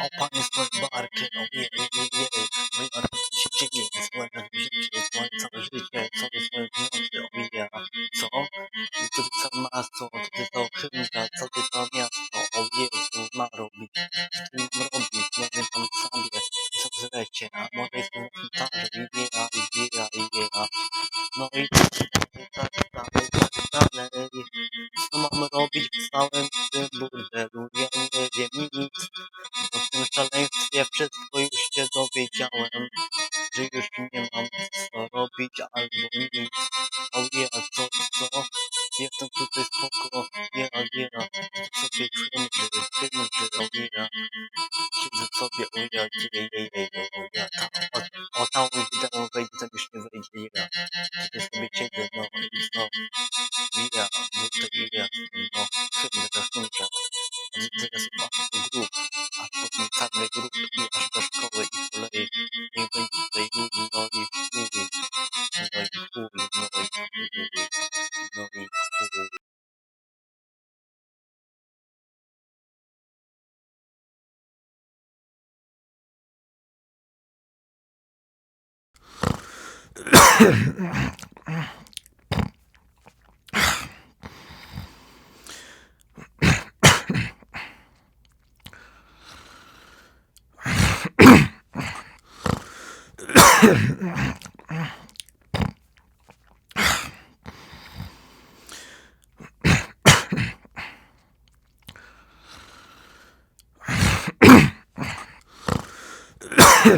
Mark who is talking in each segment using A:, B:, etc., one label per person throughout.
A: O panie swoje barki, o jej, jej, jej, jej. Moja rana się dzieje, swoje życie, swoje całe życie, sobie swoje wnioski omija. Co? I co ty całe miasto, co ty całe chynka, co ty całe miasto, o Jezu, ma robić. Co ty mam robić? Nie wiem tam sobie, co zlecie, a może jestem na gitarze, i jera, i jera, i jera. No i o ja. Siedzę sobie, jej, jej, o tam wideo wejdzie, tam już nie wejdzie, ja.
B: Kto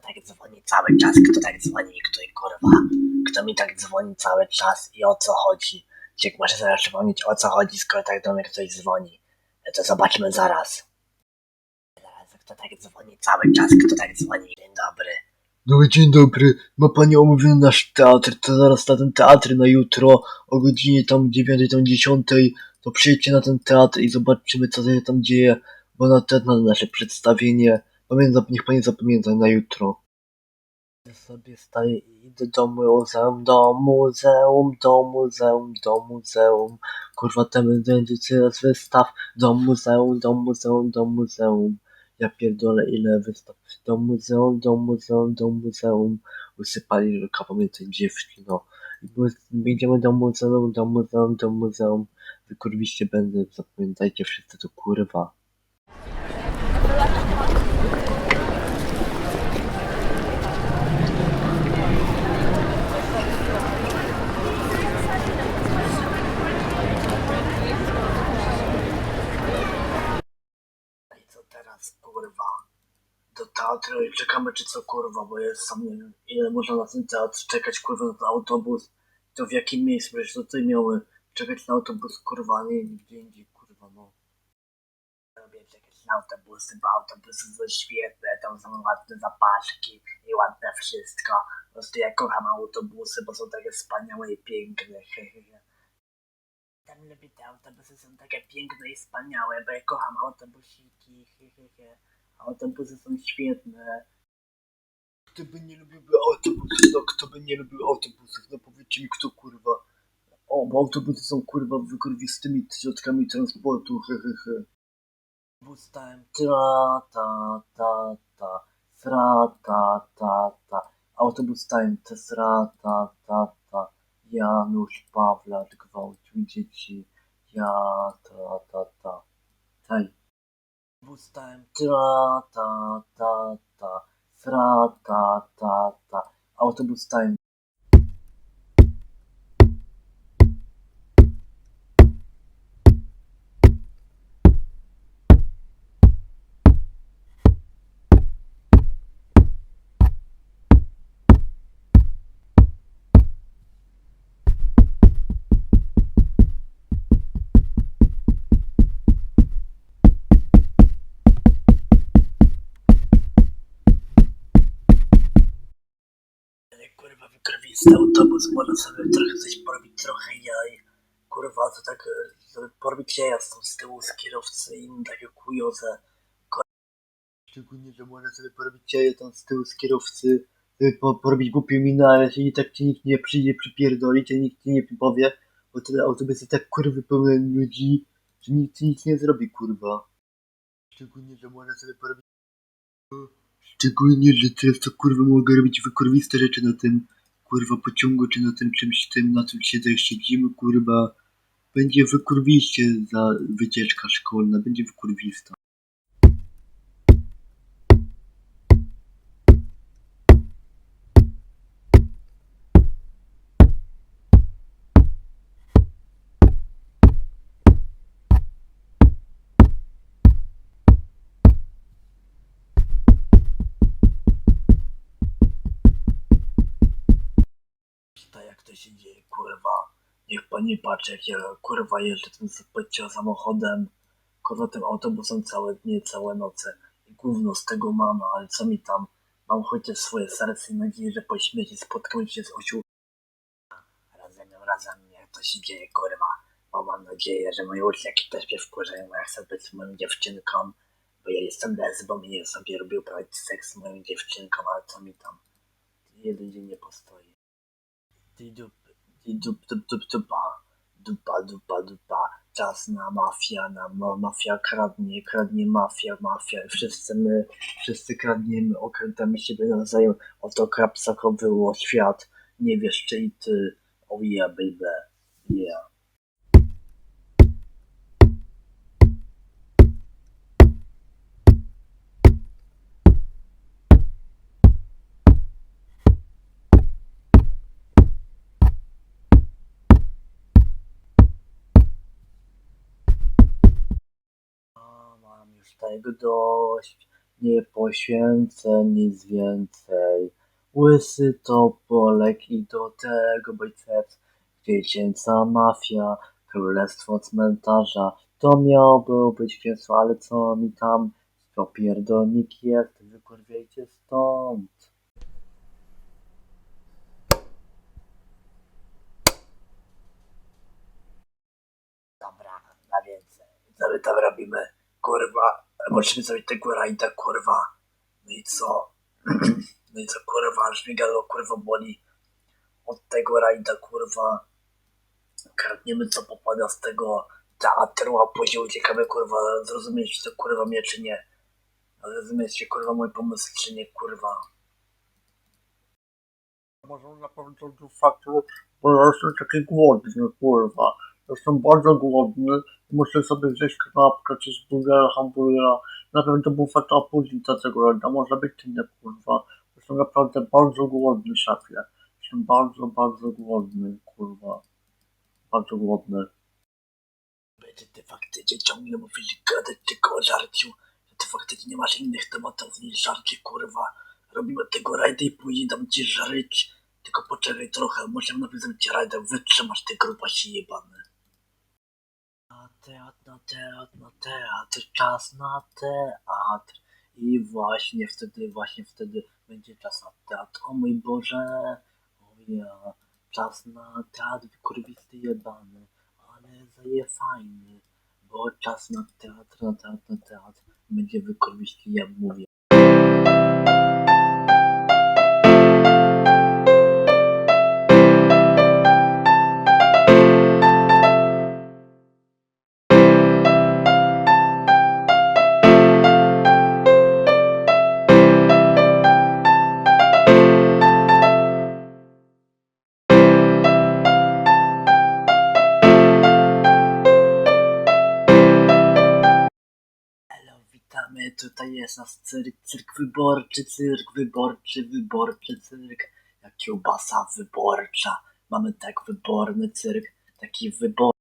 B: tak dzwoni cały czas? Kto tak dzwoni? Kto i kurwa? Kto mi tak dzwoni cały czas i o co chodzi? Ciek może zaraz przypomnieć o co chodzi, skoro tak do mnie ktoś dzwoni. No To zobaczmy zaraz. Jezu, Kto tak dzwoni cały czas? Kto tak dzwoni? Dzień dobry.
C: No dzień dobry, ma pani omówiony nasz teatr, to zaraz na ten teatr na jutro o godzinie tam 9, tam 10, to przyjdźcie na ten teatr i zobaczymy co się tam dzieje, bo na ten na nasze przedstawienie, pamiętam, niech pani zapamięta na jutro. Sobie staję i idę do muzeum, do muzeum, do muzeum, do muzeum, kurwa tam będzie teraz wystaw, do muzeum, do muzeum, do muzeum. Ja pierdolę ile wystaw do muzeum, do muzeum, do muzeum. Usypali rzeka, pamiętaj dziewki, no. I my- my idziemy do muzeum, do muzeum, do muzeum. Wy kurwiście będę, zapamiętajcie wszyscy to kurwa.
B: I co teraz, kurwa? Do teatru i czekamy, czy co, kurwa, bo jest sam nie wiem, ile można na ten teatr czekać, kurwa, na autobus. To w jakim miejscu, przecież to tutaj miały czekać na autobus, kurwa, nie nigdzie indziej, kurwa, no. Lubię czekać na autobusy, bo autobusy są świetne, tam są ładne zapaszki i ładne wszystko. Po prostu ja kocham autobusy, bo są takie wspaniałe i piękne, hehehe. Tam lubię te autobusy, są takie piękne i wspaniałe, bo ja kocham autobusiki, hehehe. Autobusy są świetne.
C: Kto by nie lubił autobusów, no kto by nie lubił autobusów, no powiedzcie mi kto kurwa. O, bo autobusy są kurwa wykurwistymi środkami transportu, he he he.
B: Tra ta ta ta, fra ta ta ta.
C: Autobus time, tesra, ta ta ta. Janusz Pawlak gwałcił dzieci. Ja, ta.
B: Bus time, tra ta ta ta,
C: Fra, ta ta ta. Autobus time.
B: Autobus, można sobie trochę coś porobić, trochę jaj. kurwa, to tak, żeby porobić jaja z z tyłu z kierowcy i im takie kujoze.
C: Szczególnie, że można sobie porobić jaja tam z tyłu z kierowcy, po, porobić głupią minę, ale się i tak ci nikt nie przyjdzie przypierdolić, a nikt ci nie powie, bo te autobusy tak kurwy pełne ludzi, że nikt ci nic nie zrobi, kurwa. Szczególnie, że można sobie porobić... Szczególnie, że teraz to kurwa mogę robić wykurwiste rzeczy na tym kurwa pociągu, czy na tym czymś tym, na czym się też siedzimy, kurwa. Będzie wykurwiście za wycieczka szkolna, będzie wykurwista.
B: Się dzieje, kurwa. Niech pani patrzy, jak ja kurwa jeżdżę tym zapycia samochodem, kurwa tym autobusem całe dnie, całe noce. I gówno z tego mam, ale co mi tam? Mam chociaż swoje serce i nadzieję, że po śmierci spotkam się z osił. Razem, razem, jak to się dzieje, kurwa. Bo mam nadzieję, że moje uczniaki też mnie wkurzają, ja chcę być moją dziewczynką. Bo ja jestem lesbą i ja sobie lubię uprawiać seks z moją dziewczynką, ale co mi tam? Jeden dzień nie postoi. Dupa. Dupa, dupa, dupa. Czas na mafia, na ma, mafia kradnie, kradnie mafia, mafia. Wszyscy my, wszyscy kradniemy, okrętamy siebie nawzajem. Oto krapsako było świat. Nie wiesz, czy i ty. Oh yeah, baby. Yeah. Już tego dość. Nie poświęcę nic więcej. Łysy topolek i do tego biceps. Dziecięca mafia, królestwo cmentarza. To miało być księstwo, ale co mi tam? To pierdolnik jest, wykurwiejcie stąd. Dobra, na więcej. Co my tam robimy? Kurwa, musimy zrobić tego rajda, kurwa. No i co? No i co, kurwa, aż mnie galo, kurwa, boli. Od tego rajda, kurwa. Kradniemy, co popada z tego teatru, a później uciekamy, kurwa. Zrozumiecie to, kurwa, mnie, czy nie? Zrozumiecie, kurwa, mój pomysł, czy nie, kurwa? Może na pewno do faktu, bo ja jestem taki głodny, kurwa. Jestem bardzo głodny. Muszę sobie wziąć kanapkę, czy z burgera, hamburgera. Najpierw do bufetu, a później do tego rada. Może być inne, kurwa. Jestem naprawdę bardzo głodny, szefie. Jestem bardzo, bardzo głodny, kurwa. Bardzo głodny. Będzie ty faktycznie ciągle mówili gadać tylko o żarciu. Że ty faktycznie nie masz innych tematów niż żarcie, kurwa. Robimy tego rajda i później dam ci żryć. Tylko poczekaj trochę, muszę najpierw zrobić rajdę. Wytrzymasz ty grubasie jebany. Teatr, na teatr, na teatr, czas na teatr. I właśnie wtedy, właśnie wtedy będzie czas na teatr. O mój Boże, o ja, czas na teatr, kurwisty jebany, ale zaje fajny, bo czas na teatr, na teatr, na teatr, będzie wykurwisty, ja mówię. Witamy. Tutaj jest nasz cyrk, cyrk wyborczy, cyrk wyborczy, wyborczy cyrk. Jak kiełbasa wyborcza. Mamy tak wyborny cyrk, taki wybor.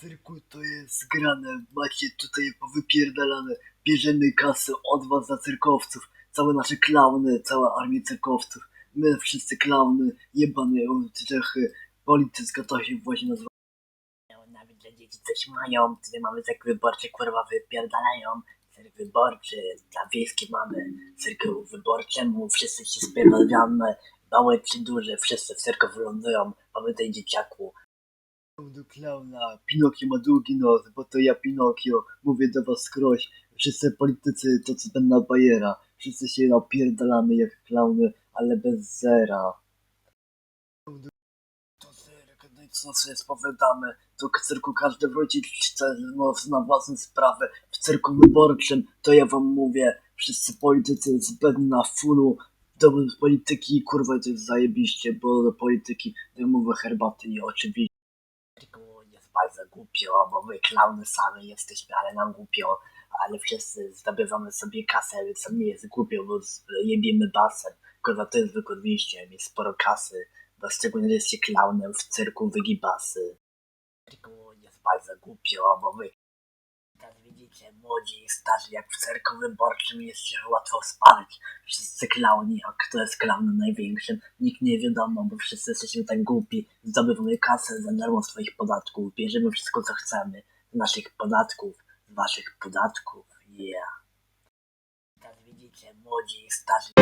B: Cyrku to jest zgrane, macie tutaj powypierdalane. Bierzemy kasę od was za cyrkowców. Całe nasze klauny, cała armia cyrkowców. My wszyscy klauny, jebane Czechy. Politycka to się właśnie nazywa. Nawet dla dzieci coś mają, tutaj mamy cyrk wyborczy, kurwa wypierdalają. Cyrk wyborczy, dla wiejskiej mamy cyrku wyborczemu, wszyscy się spierdolamy, małe czy duże, wszyscy w cyrku wylądują, pamiętaj dzieciaku,
C: do klauna. Pinokio ma długi nos, bo to ja Pinokio. Mówię do was skroś. Wszyscy politycy to cudowna bajera. Wszyscy się napierdalamy jak klauny, ale bez zera.
B: To cyrk, no i co sobie spowiadamy? To cyrku każdy wróci no, na własne sprawy. W cyrku wyborczym, to ja wam mówię, wszyscy politycy zbędni na fulu. Do polityki, kurwa, to jest zajebiście, bo do polityki darmowe herbaty i oczywiście. Jest bardzo głupio, bo my klauny same jesteśmy, ale nam głupio. Ale wszyscy zdobywamy sobie kasę, więc nam nie jest głupio, bo jebiemy basem. Kurwa, to jest zwykłe wyjście, jest sporo kasy. Bo szczególnie, jesteście klaunem w cyrku wygibasy. Jest bardzo głupio, bo wy widzicie, młodzi i starzy, jak w cyrku wyborczym jest się łatwo spalić. Wszyscy klauni, a kto jest klaunem największym? Nikt nie wiadomo, bo wszyscy jesteśmy tak głupi. Zdobywamy kasę za darmo swoich podatków, bierzemy wszystko co chcemy z naszych podatków, z waszych podatków, yeah. Teraz widzicie, młodzi i starzy.